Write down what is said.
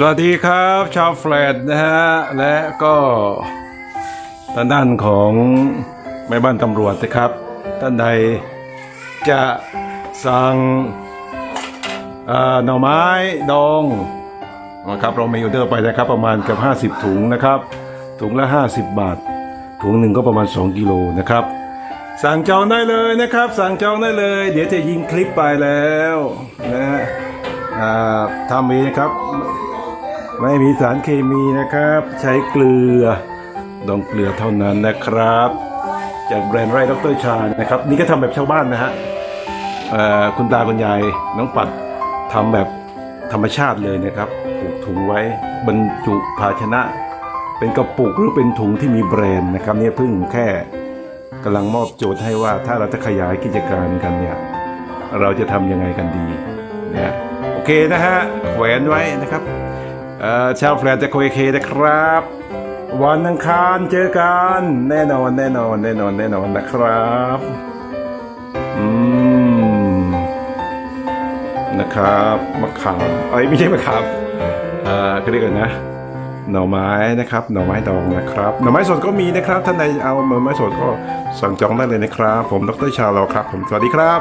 สวัสดีครับ ชาวแฟลตนะฮะ และก็ทางด้านของแม่บ้านตำรวจนะครับ ท่านใดจะสั่งเอ่อหน่อไม้ดองนะครับเรามีออเดอร์ไปนะครับ ประมาณกือบ50 ถุงนะครับ ถุงละ 50 บาท ถุงหนึ่งก็ประมาณ 2 กิโลนะครับ สั่งจองได้เลยนะครับ สั่งจองได้เลย เดี๋ยวจะยิงคลิปไปแล้วนะฮะอ่าทำเองนะครับ ไม่มีสารเคมีนะครับ ใช้เกลือดองเกลือเท่านั้นนะครับ จากแบรนด์ไร่ดรชานะครับ นี่ก็ทำแบบชาวบ้านนะฮะคุณตาคุณยายน้องปัดทำแบบธรรมชาติเลยนะครับผูกถุงไว้บรรจุภาชนะ เป็นกระปุกหรือเป็นถุงที่มีแบรนด์นะครับเนี่ยเพิ่งแค่กำลังมอบโจทย์ให้ว่าถ้าเราจะขยายกิจการกันเนี่ยเราจะทำยังไงกันดีนะโอเคนะฮะแขวนไว้นะครับ เอ่อชาวแฟลตจะคุยเคนะครับ วันอังคารเจอกัน แน่นอนแน่นอนแน่นอนแน่นอนนะครับอืมนะครับมะขามเอ้ยไม่ใช่มะขามเอ่อก็เรียกกันนะหน่อไม้นะครับหน่อไม้ดองนะครับหน่อไม้สดก็มีนะครับท่านใดเอาหน่อไม้สดก็สั่งจองได้เลยนะครับ ผมดรชาลอครับ ผมสวัสดีครับ